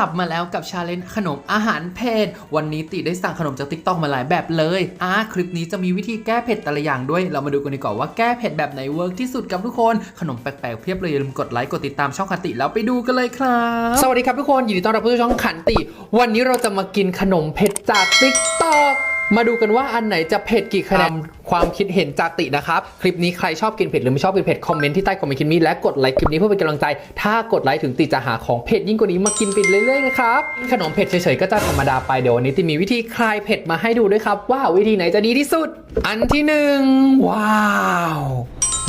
ลับมาแล้วกับชาเลนจ์ขนมอาหารเผ็ดวันนี้ติได้สั่งขนมจากติ๊กต็อกมาหลายแบบเลยอะคลิปนี้จะมีวิธีแก้เผ็ดแต่ละอย่างด้วย เรามาดูกันดีกว่าว่าแก้เผ็ดแบบไหนเวิร์กที่สุดกับทุกคนขนมแปลกๆเพียบเลยอย่าลืมกดไลค์กดติดตามช่องคันติแล้วไปดูกันเลยครับสวัสดีครับทุกคนยินดีต้อนรับเข้าสู่ช่องขันติ วันนี้เราจะมากินขนมเผ็ดจากติ๊กตอก มาดูกันว่าอันไหนจะเผ็ดกี่คะแนนความคิดเห็นจากตินะครับ คลิปนี้ใครชอบกินเผ็ดหรือไม่ชอบกินเผ็ดคอมเมนต์ที่ใต้คอมเมนต์คลิปนี้และกดไลค์คลิปนี้เพื่อเป็นกำลังใจ ถ้ากดไลค์ถึงติจะหาของเผ็ดยิ่งกว่านี้มากินไปเรื่อยๆนะครับขนมเผ็ดเฉยๆก็จะธรรมดาไปเดี๋ยววันนี้ติมีวิธีคลายเผ็ดมาให้ดูด้วยครับ ว่าวิธีไหนจะดีที่สุด อันที่หนึ่งว้าว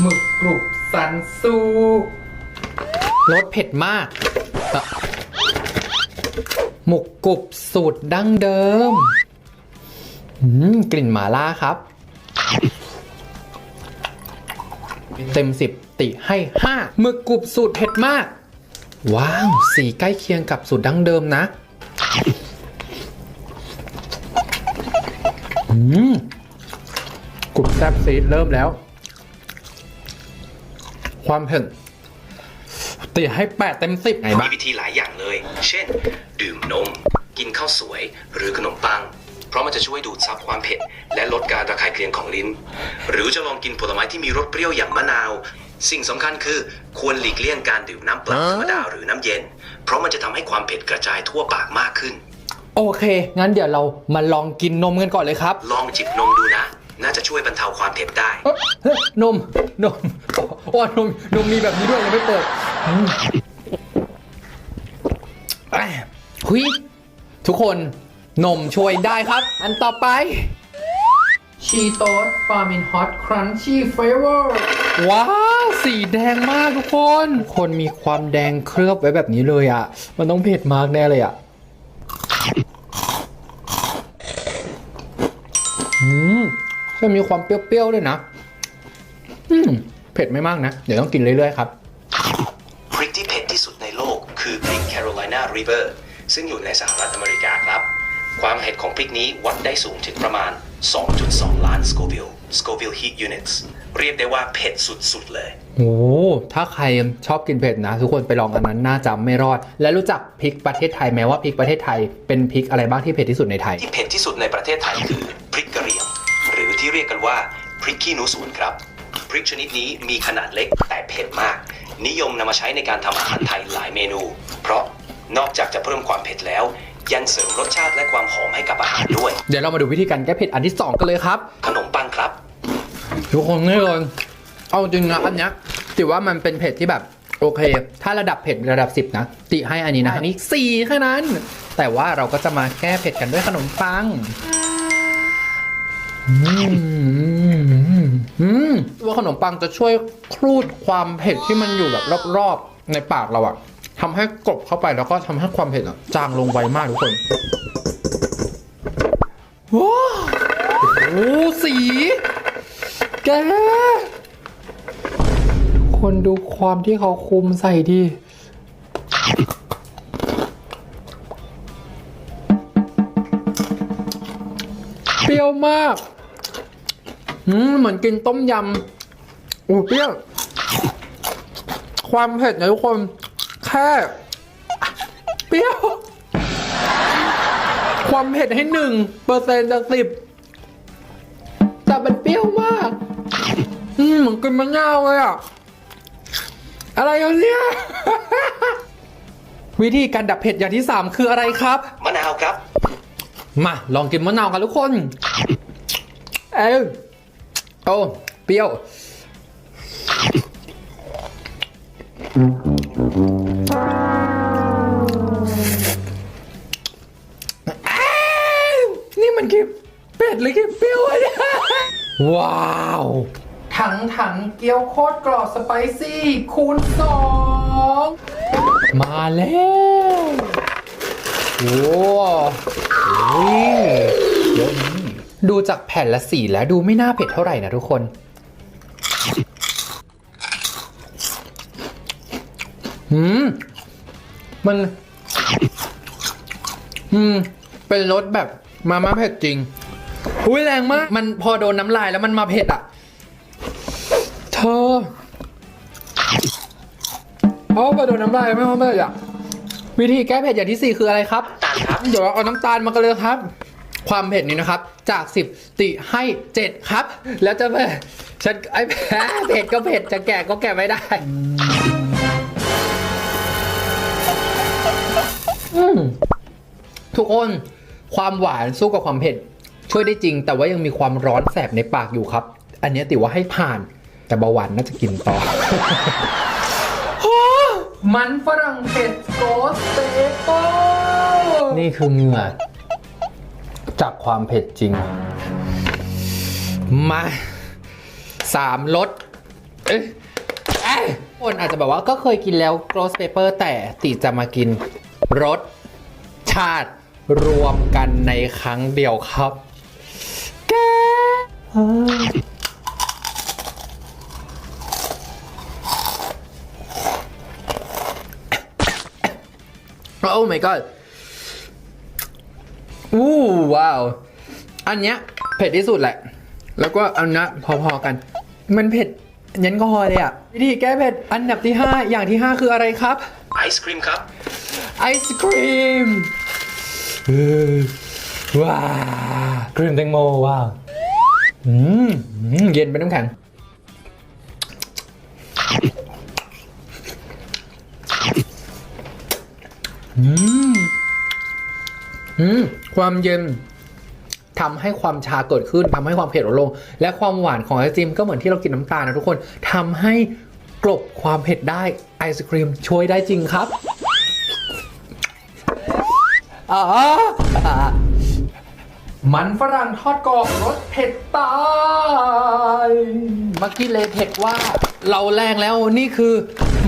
หมึกกรุบซันซูรสเผ็ดมากหมกกรุบสูตรดั้งเดิม กลิ่นหมาล่าครับ เต็มสิบติให้ห้าหมึกกรุบสูตรเผ็ดมาก ว้าว สีใกล้เคียงกับสูตรดั้งเดิมนะอืมกรุบแซบซีดเริ่มแล้ว ความเผ็ดติให้แปดเต็มสิบไงบ้ามีงวิธีหลายอย่างเลย เช่น ดื่มนม กินข้าวสวย หรือขนมปัง เพราะมันจะช่วยดูดซับความเผ็ด และลดการระคายเคืองของลิ้น หรือจะลองกินผลไม้ที่มีรสเปรี้ยวอย่างมะนาว สิ่งสำคัญคือควรหลีกเลี่ยงการดื่มน้ำเปล่าธรรมดาหรือน้ำเย็น เพราะมันจะทำให้ความเผ็ดกระจายทั่วปากมากขึ้น โอเค งั้นเดี๋ยวเรามาลองกินนมกันก่อนเลยครับ ลองจิบนมดูนะ น่าจะช่วยบรรเทาความเผ็ดได้ เอ้ยเฮ้ยนม นมโอ้นม นมมีแบบนี้ด้วยยังไม่เปิดอืมเอ้ยหุยทุกคน นมช่วยได้ครับ อันต่อไป ชีโต้ฟาร์มินฮอตครันชี่เฟเวอร์ว้าวสีแดงมากทุกคน คนมีความแดงเคลือบไว้แบบนี้เลยอะ่ะ มันต้องเผ็ดมากแน่เลยอะ่ะอืมจะมีความเปรี้ยวๆด้วยนะ อืม เผ็ดไม่มากนะ เดี๋ยวต้องกินเรื่อยๆครับพริกที่เผ็ดที่สุดในโลกคือพริกแคโรไลนาริเวอร์ซึ่งอยู่ในสหรัฐอเมริกาครับ ความเผ็ดของพริกนี้วัดได้สูงถึงประมาณ 2.2 ล้าน Scoville Scoville Heat Units เรียกได้ว่าเผ็ดสุดๆเลยโอ้ถ้าใครชอบกินเผ็ดนะ ทุกคนไปลองอันนั้นน่าจะไม่รอด และรู้จักพริกประเทศไทยไหมว่าพริกประเทศไทยเป็นพริกอะไรบ้างที่เผ็ดที่สุดในไทย ที่เผ็ดที่สุดในประเทศไทยคือพริกกระเหรี่ยง หรือที่เรียกกันว่าพริกขี้หนูสวนครับพริกชนิดนี้มีขนาดเล็กแต่เผ็ดมาก นิยมนำมาใช้ในการทำอาหารไทยหลายเมนู เพราะนอกจากจะเพิ่มความเผ็ดแล้ว ยังเสริมรสชาติและความหอมให้กับอาหารด้วย เดี๋ยวเรามาดูวิธีการแก้เผ็ดอันที่สองกันเลยครับ ขนมปังครับ ทุกคนนี่เลยเอาจริงนะอันเนี้ยถือว่ามันเป็นเผ็ดที่แบบโอเค ถ้าระดับเผ็ดระดับ 10 นะ ติให้อันนี้นะ อันนี้4แค่นั้น แต่ว่าเราก็จะมาแก้เผ็ดกันด้วยขนมปังอืมอืมว่าขนมปังจะช่วยคลูดความเผ็ดที่มันอยู่แบบรอบๆในปากเราอะ ทำให้กลบเข้าไปแล้วก็ทำให้ความเผ็ดอะจางลงไวมากทุกคนว้าวโอ้โหสี แก คนดูความที่เขาคุมใส่ดิเปรี้ยวมากอืมเหมือนกินต้มยำอู้เปรี้ยว ความเผ็ดนะทุกคน แค่เปรี้ยว ความเผ็ดให้หนึ่งเปอร์เซ็นต์จากสิบแต่มันเปรี้ยวมาก อืมเหมือนกินมะนาวเลยอะ อะไรกันเนี่ย วิธีการดับเผ็ดอย่างที่3คืออะไรครับ มะนาวครับ มาลองกินมะนาวกันทุกคน เอ้ยโอ้เปรี้ยวอ้าว นี่มันคือเป็ดหรือคือเปรี้ยวอะเนี่ยว้าว ถังถังเกี๊ยวโคตรกรอบสไปซี่คูณสองมาแล้วโอ้โหเดี๋ยวนี้ดูจากแผ่นละสีแล้วดูไม่น่าเผ็ดเท่าไหร่นะทุกคน อืมมัน อืม เป็นรสแบบมาม่าเผ็ดจริงอุ้ยแรงมาก มันพอโดนน้ำลายแล้วมันมาเผ็ดอะ เธอเพราะพอโดนน้ำลายไม่พอเผ็ดอะ วิธีแก้เผ็ดอย่างที่4คืออะไรครับตามครับ เดี๋ยวเราเอาน้ำตาลมากันเลยครับ ความเผ็ดนี้นะครับ จาก 10 ติให้7ครับ แล้วจะไปฉันไอ้แพ้เผ็ดก็เผ็ดจะแก่ก็แก่ไม่ได้ อืมทุกคนความหวานสู้กับความเผ็ด ช่วยได้จริง แต่ว่ายังมีความร้อนแสบในปากอยู่ครับ อันเนี้ยติว่าให้ผ่าน แต่เบาหวานน่าจะกินต่อ มันฝรั่งเผ็ดโกสเตโปนี่คือเหงื่อจากความเผ็ดจริง มาสามรสเอ๊ะเอ๊ะคนอาจจะแบบว่าก็เคยกินแล้ว ghost pepper แต่ติจะมากิน รสชาติรวมกันในครั้งเดียวครับแกโอ้ my god อู้ว้าว อันเนี้ยเผ็ดที่สุดแหละ แล้วก็อันนี้พอๆกัน มันเผ็ด ยันก็พอเลยอะวิธีแก้เผ็ดอันดับที่ 5 อย่างที่ 5 คืออะไรครับ ไอศครีมครับ ไอศครีมเออว้าวครีมแตงโมว้าวอืมอืมเย็นเป็นน้ำแข็งอืมอืมความเย็น ทำให้ความชาเกิดขึ้นทำให้ความเผ็ดลดลง และความหวานของไอศครีมก็เหมือนที่เรากินน้ำตาลนะทุกคนทำให้กลบความเผ็ดได้ไอศครีมช่วยได้จริงครับอ๋ออ่ามันฝรั่งทอดกรอบรสเผ็ดตายเมื่อกี้เลยเผ็ดว่าเราแรงแล้วนี่คือ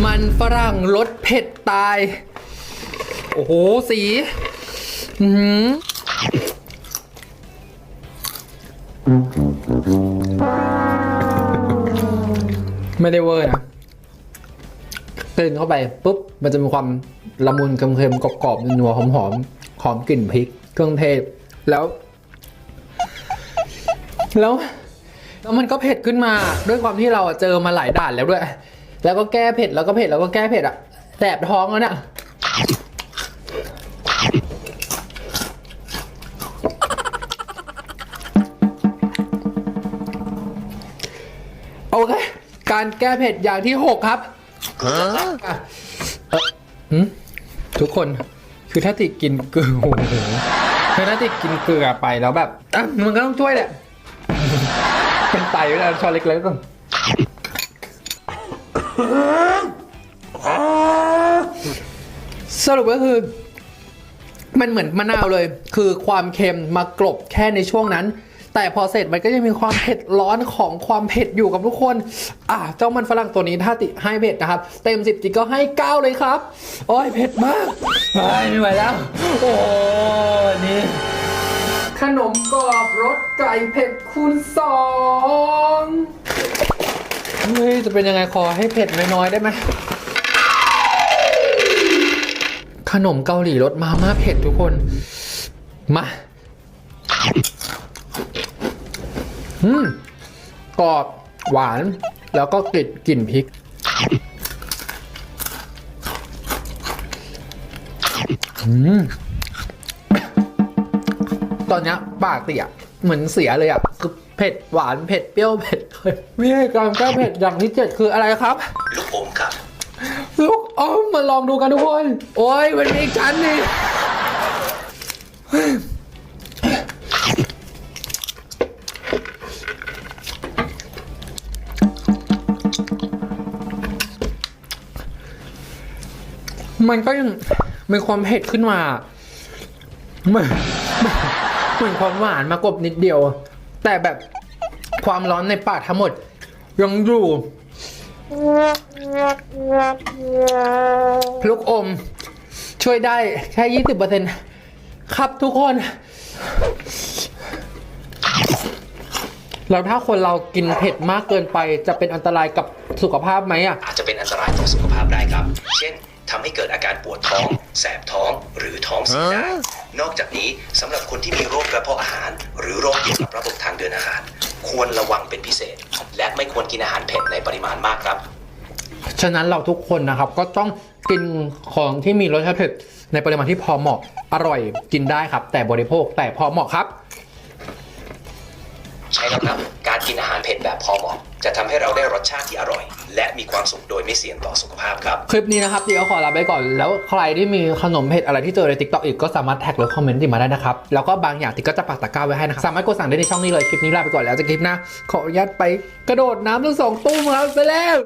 มันฝรั่งรสเผ็ดตาย โอ้โห สี อือ ไม่ได้เวอร์นะเตินเข้าไปปุ๊บมันจะมีความละมุนเค็มๆกรอบๆนัวหอมๆหอมกลิ่นพริก เครื่องเทศแล้ว แล้วแล้วมันก็เผ็ดขึ้นมาด้วยความที่เราอะเจอมาหลายด่านแล้วด้วย แล้วก็แก้เผ็ดแล้วก็เผ็ดแล้วก็แก้เผ็ดอะแสบท้องแล้วเนี่ย การแก้เผ็ดอย่างที่6ครับอะเอ่อหืมทุกคนคือถ้าติดกินเกลือโอ้โหคือถ้าติดกินเกลือไปแล้วแบบอะมันก็ต้องช่วยแหละ เป็นไตเวลาช้อนเล็กๆต้องสรุปก็คือ มันเหมือนมะนาวเลย คือความเค็มมากลบแค่ในช่วงนั้น แต่พอเสร็จมันก็ยังมีความเผ็ดร้อนของความเผ็ดอยู่กับทุกคน อะเจ้ามันฝรั่งตัวนี้ถ้าติให้เผ็ดนะครับ เต็มสิบจิก็ให้ 9 เลยครับ โอ้ยเผ็ดมากเฮ้ยไม่ไหวแล้ว โอ้นี่ขนมกรอบรสไก่เผ็ดคูณสองเฮ้ย จะเป็นยังไงขอให้เผ็ดน้อยๆได้ไหมขนมเกาหลีรสมาม่าเผ็ดทุกคน มาอืม กรอบหวาน แล้วก็กลิ่นกลิ่นพริกอืมตอนเนี้ยปากเตียเหมือนเสียเลยอะ คือเผ็ดหวานเผ็ดเปรี้ยวเผ็ดวิธีการแก้เผ็ดอย่างที่เจ็ดคืออะไรครับ ลูกอมครับ ลูกอ้อมมาลองดูกันทุกคน โอ้ยมันมีอีกชั้นนี่ มันก็ยังมีความเผ็ดขึ้นมาเหมือนเหมือนความหวานมากบนิดเดียว แต่แบบความร้อนในปากทั้งหมด ยังอยู่ลูกอม ช่วยได้แค่ยี่สิบเปอร์เซ็นครับทุกคนแล้วถ้าคนเรากินเผ็ดมากเกินไปจะเป็นอันตรายกับสุขภาพไหมอะอาจจะเป็นอันตรายต่อสุขภาพได้ครับ เช่น ทำให้เกิดอาการปวดท้อง แสบท้องหรือท้องเสียได้นอกจากนี้สำหรับคนที่มีโรคกระเพาะอาหาร หรือโรคเกี่ยวกับระบบทางเดินอาหาร ควรระวังเป็นพิเศษ และไม่ควรกินอาหารเผ็ดในปริมาณมากครับ ฉะนั้นเราทุกคนนะครับก็ต้องกินของที่มีรสชาติเผ็ดในปริมาณที่พอเหมาะอร่อยกินได้ครับ แต่บริโภคแต่พอเหมาะครับ ใช่แล้วครับ การกินอาหารเผ็ดแบบพอเหมาะจะทำให้เราได้รสชาติที่อร่อย และมีความสุขโดยไม่เสี่ยงต่อสุขภาพครับ คลิปนี้นะครับตีก็ขอลาไปก่อน แล้วใครที่มีขนมเผ็ดอะไรที่เจอใน t ิ k t o k อีกก็สามารถแท็กหรือคอมเมนต์ติมาได้นะครับ แล้วก็บางอย่างติก็จะปักตะกร้าไว้ให้นะครับ สามารถกดสั่งได้ในช่องนี้เลย คลิปนี้ลาไปก่อนแล้วจะคลิปหน้าขออนุญาตไปกระโดดน้ำทั้งสองตุ้มครับไปแล้ว